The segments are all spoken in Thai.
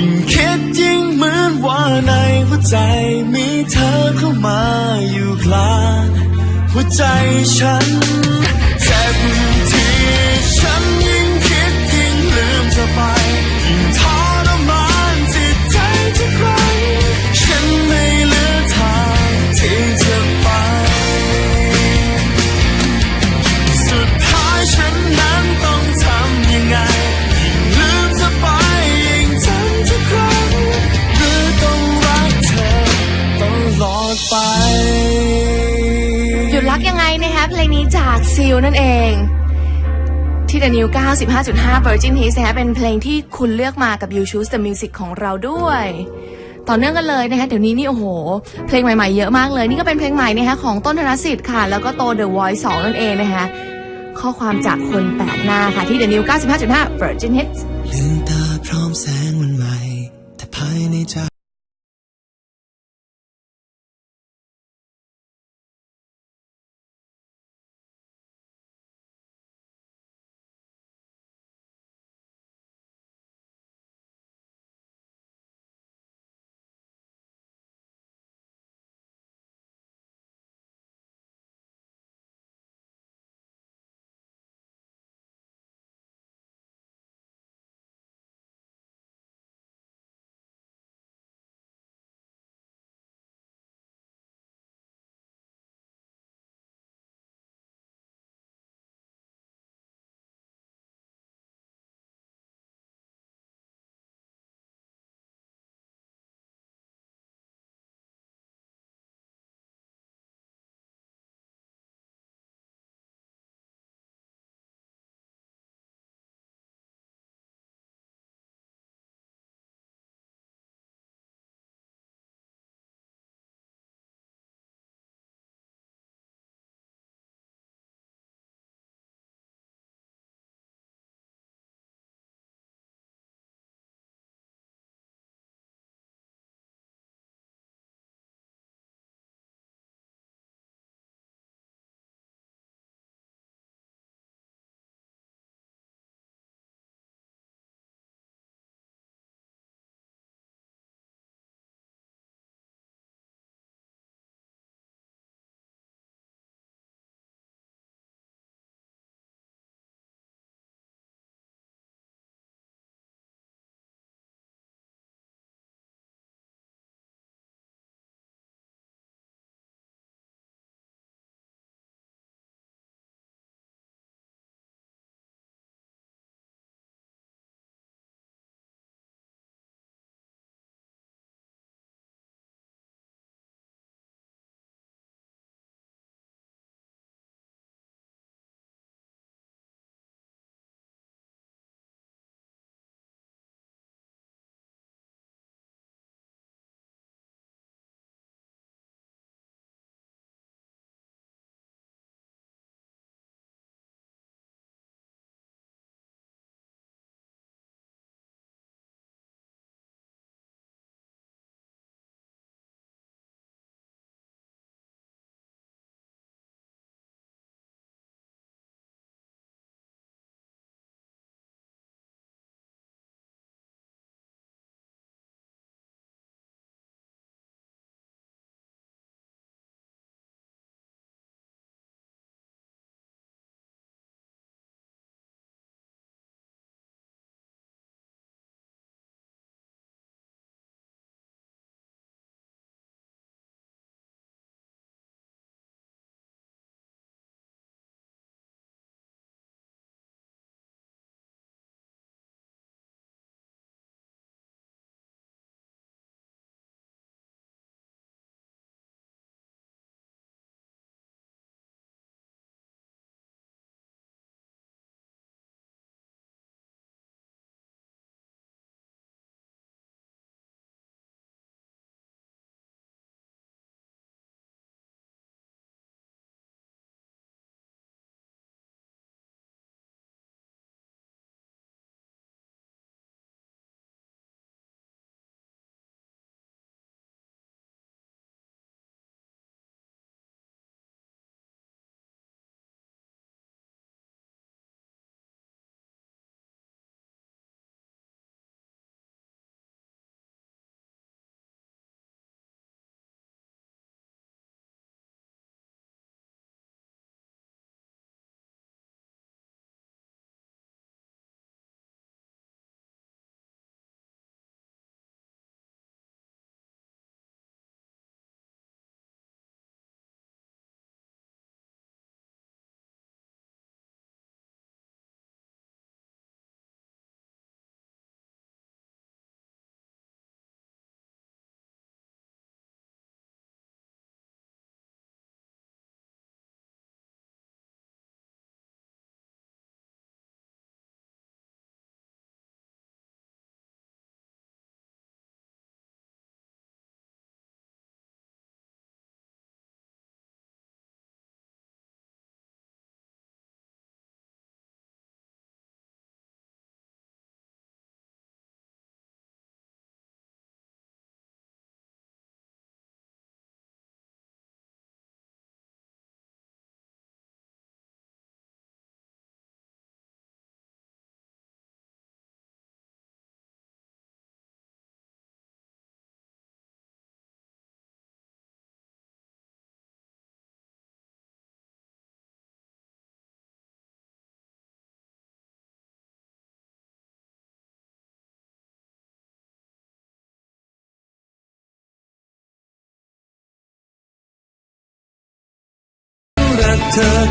ยิ่งคิดยิ่งเหมือนว่าในหัวใจมีเธอเข้ามาอยู่กลางหัวใจฉันแทบ ซิลนั่นเองที่ The New 95.5 Virgin Hits นะคะเป็นเพลงที่คุณเลือกมากับ You Choose the Music ของเราด้วย ต่อเนื่องกันเลยนะคะเดี๋ยวนี้นี่โอ้โห เพลงใหม่ๆเยอะมากเลย นี่ก็เป็นเพลงใหม่นะคะของต้นธนสิทธิ์ค่ะ แล้วก็โต The Voice 2 นั่นเองนะคะข้อความจากคนแปลกหน้าค่ะ ที่ The New 95.5 Virgin Hits ลืมตาพร้อมแสงวันใหม่แต่ภายในใจ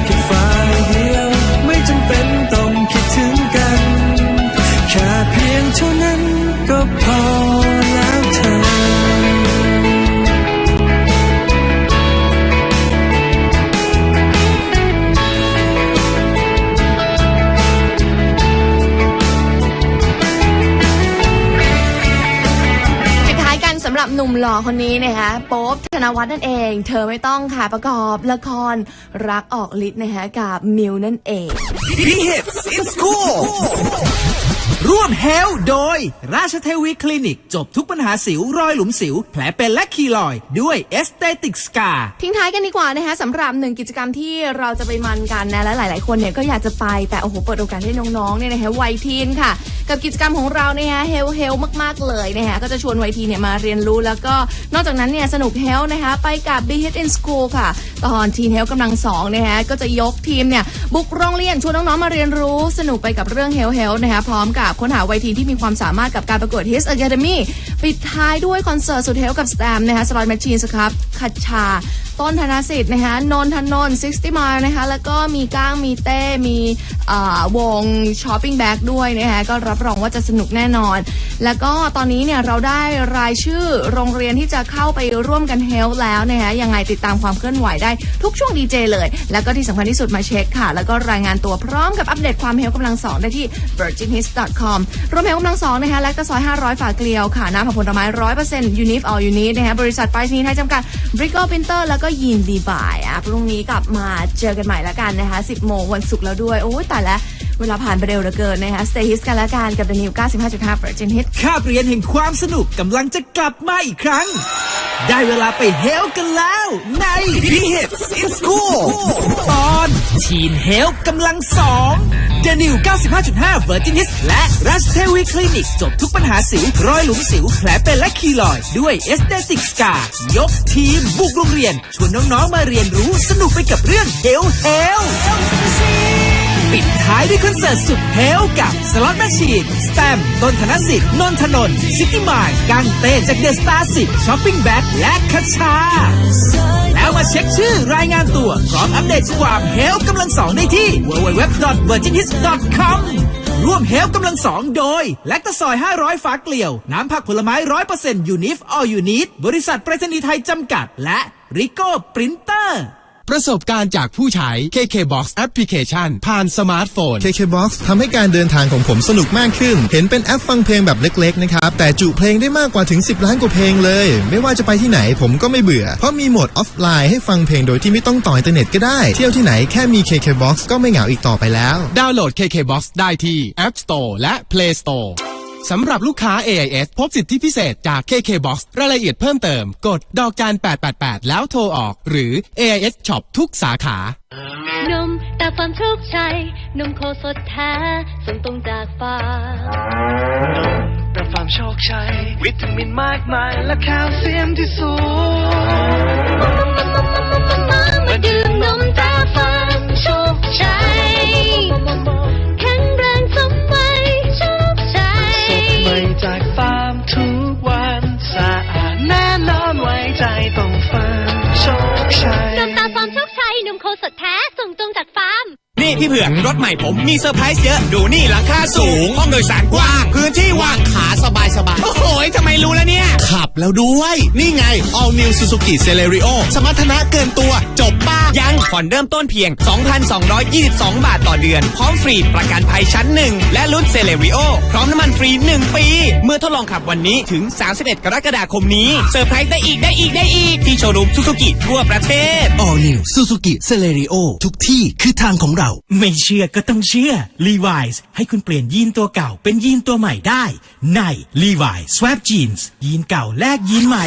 กเคนนี้นะคะโป๊บธนวัฒน์นั่นเอง เธอไม่ต้องค่ะประกอบละครรักออกฤทธิ์นะคะกับมิวนั่นเอง Hits in School ร่วมเฮลโดย ราชเทวีคลินิก จบทุกปัญหาสิวรอยหลุมสิว แผลเป็นและคีลอย ด้วยเอสเตติกสกาทิ้งท้ายกันดีกว่านะคะสำหรับหนึ่งกิจกรรมที่เราจะไปมันกันนะและหลาย ๆ คนเนี่ยก็อยากจะไปแต่โอ้โหเปิดโอกาสให้น้อง ๆ เนี่ยนะคะวัยทีนค่ะ กับกิจกรรมของเราเนี่ยเฮลเฮลมาก ๆ เลยนะคะก็จะชวนวัยทีเนี่ยมาเรียนรู้แล้วก็นอกจากนั้นเนี่ยสนุกเฮลนะคะไปกับ Be Hit in School ค่ะ ตอนทีนเฮลกำลังสองนะคะก็จะยกทีมเนี่ยบุกโรงเรียนชวนน้อง ๆ มาเรียนรู้สนุกไปกับเรื่องเฮลเฮลนะคะพร้อมกับค้นหาวัยทีที่มีความสามารถกับการประกวด His Academy ปิดท้ายด้วยคอนเสิร์ตสุดเฮลกับสแตมนะคะสลอยแมชชีนสครับคัชชา ต้นธนสิทธิ์นะคะนนทนนท์60 mile นะคะแล้วก็มีก้างมีเต้ มีอ่อวงช้อปปิ้งแบ็กด้วยนะคะก็รับรองว่าจะสนุกแน่นอน แล้วก็ตอนนี้เนี่ยเราได้รายชื่อโรงเรียนที่จะเข้าไปร่วมกันเฮลแล้วนะคะยังไงติดตามความเคลื่อนไหวได้ทุกช่วงดีเจเลย แล้วก็ที่สำคัญที่สุดมาเช็คค่ะ แล้วก็รายงานตัวพร้อมกับอัปเดตความเฮลกำลังสองได้ที่ virginhits.com รวมเฮลกำลังสองนะคะและก็ซอย 500 ฝาเกลียวค่ะน้ำผักผลไม้100% Unif All Unit นะคะบริษัทไปรษณีย์ไทยจำกัด Brico Printer แล้วก็็ยินดีบายอะพรุ่งนี้กลับมาเจอกันใหม่ละกันนะคะ 10 โมงวันศุกร์แล้วด้วย โอ้ยแต่ละเวลาผ่านไปเร็วเหลือเกินนะคะ Stay Hits กันละกันกับ The New 95.5 Virgin Hits คาบเรียนแห่งความสนุกกำลังจะกลับมาอีกครั้ง ได้เวลาไปเฮลกันแล้วใน Hits in School ตอนทีนเฮลกำลังสอง The New 95.5 Virgin Hits และราชเทวีคลินิกจบทุกปัญหาสิว รอยหลุมสิว แผลเป็นและคีลอยด์ด้วยเอสเตติกสกายกทีม บุกโรงเรียน ชวนน้อง ๆ มาเรียนรู้สนุกไปกับเรื่องเฮลเฮล ปิดท้ายด้วยคอนเสิร์ตสุดเฮลกับสล็อตแมชชีนสแตมต้นธนสิทธิ์นนทนนซิตี้มายกังเต้จากเดอะสตาร์สิบช้อปปิ้งแบ็คและคัชชา แล้วมาเช็คชื่อรายงานตัวพร้อมอัปเดตความเฮลกำลังสองได้ที่ www.virginhits.com ร่วมเฮลกำลังสองโดย แลคตาซอย 500 ฝาเกลียว น้ำผักผลไม้ 100%ยูนิฟออยูนิตบริษัทไปรษณีย์ไทยจำกัด และริโก้ปรินเตอร์ ประสบการณ์จากผู้ใช้ KKBOX Application ผ่านสมาร์ทโฟน KKBOX ทำให้การเดินทางของผมสนุกมากขึ้น เห็นเป็นแอปฟังเพลงแบบเล็กๆนะครับ แต่จุเพลงได้มากกว่าถึง 10 ล้านกว่าเพลงเลย ไม่ว่าจะไปที่ไหนผมก็ไม่เบื่อ เพราะมีโหมดออฟไลน์ให้ฟังเพลงโดยที่ไม่ต้องต่ออินเทอร์เน็ตก็ได้ เที่ยวที่ไหนแค่มี KKBOX ก็ไม่เหงาอีกต่อไปแล้ว ดาวน์โหลด KKBOX ได้ที่ App Store และ Play Store สำหรับลูกค้า AIS พบสิทธิพิเศษจาก KKBOX รายละเอียดเพิ่มเติม กดดอกจัน888 แล้วโทรออก หรือ AIS Shop ทุกสาขานมตาฟาร์มโชคชัยนมโคสดแท้ส่งตรงจากฟาร์มแต่ฟาร์มโชคชัย วิตามินมากมาย และแคลเซียมที่สูงมาดื่มนมตาฟาร์มโชคชัย ชัยนมตาฟอร์มโชคชัยนมโคสดแท้ นี่พี่เผือกรถใหม่ผมมีเซอร์ไพรส์เยอะดูนี่หลังคาสูงห้องโดยสารกว้างพื้นที่ว่างขาสบายสบายโอ้โหทำไมรู้แล้วเนี่ย ขับแล้วด้วย นี่ไง All New Suzuki Celerio สมรรถนะเกินตัว จบป้ายังผ่อนเริ่มต้นเพียง 2,222 บาทต่อเดือน พร้อมฟรีประกันภัยชั้นหนึ่งและรุ่น Celerio พร้อมน้ำมันฟรี 1 ปี เมื่อทดลองขับวันนี้ถึง 31 กรกฎาคมนี้เซอร์ไพรส์ได้อีกได้อีกได้อีก ที่โชว์รูมซูซูกิทั่วประเทศ All New Suzuki Celerio ทุกที่คือทางของเราไม่เชื่อก็ต้องเชื่อ Levi's ให้คุณเปลี่ยนยีนตัวเก่าเป็นยีนตัวใหม่ได้ ใน Levi's Swap Jeans ยีนเก่าแลกยีนใหม่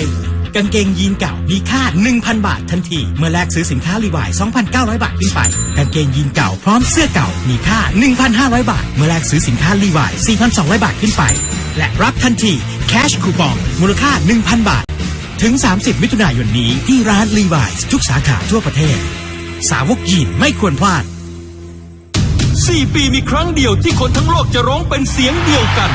กางเกงยีนเก่ามีค่า 1,000 บาททันที เมื่อแลกซื้อสินค้า Levi's 2,900 บาทขึ้นไป กางเกงยีนเก่าพร้อมเสื้อเก่ามีค่า 1,500 บาท เมื่อแลกซื้อสินค้า Levi's 4,200 บาทขึ้นไป และรับทันที Cash คูปองมูลค่า 1,000 บาท ถึง 30 มิถุนายนนี้ที่ร้าน Levi's ทุกสาขาทั่วประเทศ สาวกยีนไม่ควรพลาด 4 ปีมีครั้งเดียวที่คนทั้งโลกจะร้องเป็นเสียงเดียวกัน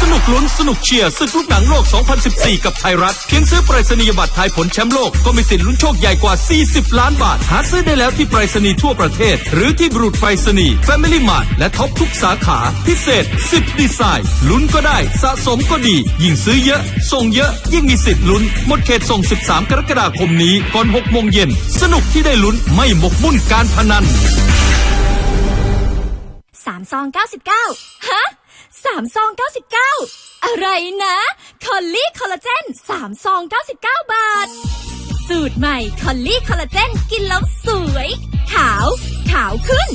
สนุกลุ้นสนุกเชียร์ศึกลูกหนังโลก 2014 กับไทยรัฐ เพียงซื้อไปรษณียบัตรทายผลแชมป์โลก ก็มีสิทธิ์ลุ้นโชคใหญ่กว่า 40 ล้านบาท หาซื้อได้แล้วที่ไปรษณีย์ทั่วประเทศ หรือที่บรูดไปรษณีย์ Family Mart และท็อปทุกสาขา พิเศษ 10 ดีไซน์ลุ้นก็ได้สะสมก็ดี ยิ่งซื้อเยอะ ส่งเยอะยิ่งมีสิทธิ์ลุ้นหมดเขตส่ง 13 กรกฎาคมนี้ก่อน6โมงเย็นสนุกที่ได้ลุ้นไม่หมกมุ่นการพนัน สามซองเก้าสิบเก้าฮะสามซองเก้าสิบเก้าอะไรนะ คอลลี่คอลลาเจนสามซองเก้าสิบเก้าบาท สูตรใหม่คอลลี่คอลลาเจนกินแล้วสวย ขาว ขาวขึ้น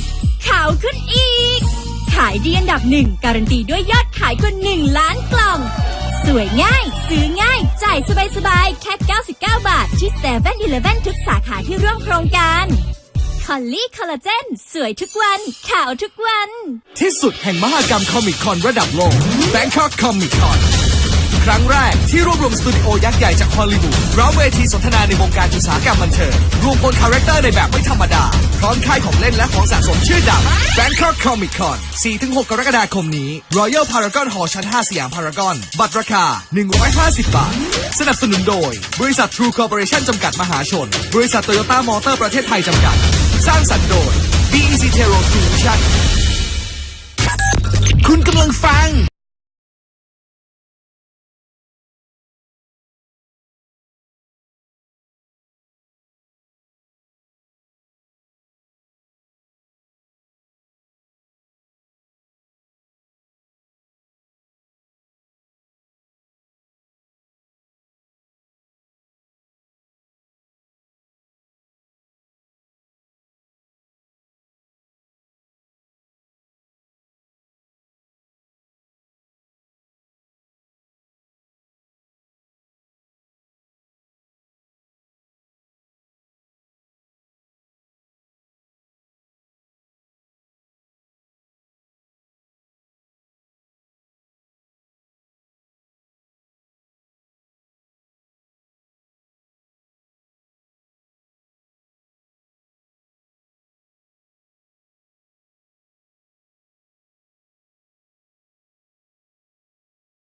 ขาวขึ้นอีก ขายดีอันดับหนึ่งการันตีด้วยยอดขายกว่าหนึ่งล้านกล่องสวยง่าย ซื้อง่าย จ่ายสบายๆ แค่ 99 บาท ที่7 e เ e ่ e อทุกสาขาที่ร่วมโครงการ คอลลี่คอลลาเจนสวยทุกวันขาวทุกวัน ที่สุดแห่งมหกรรมคอมิคคอนระดับโลก Bangkok Comic Con ครั้งแรกที่รวบรวมสตูดิโอยักษ์ใหญ่จากฮอลลีวูดร้อมเวทีสนทนาในวงการอุตสาหกรรมบันเทิงรวมพลคาแรคเตอร์ในแบบไม่ธรรมดา พร้อมค่ายของเล่นและของสะสมชื่อดัง Bangkok Comic Con 4-6 กรกฎาคมนี้ Royal Paragon Hall ชั้น 5 สยามพารากอน บัตรราคา 150 บาท สนับสนุนโดย บริษัท True Corporation จำกัดมหาชน บริษัทโตโยต้ามอเตอร์ประเทศไทยจำกัด สร้างสรรค์โดย BEC Tero Solution คุณกำลังฟัง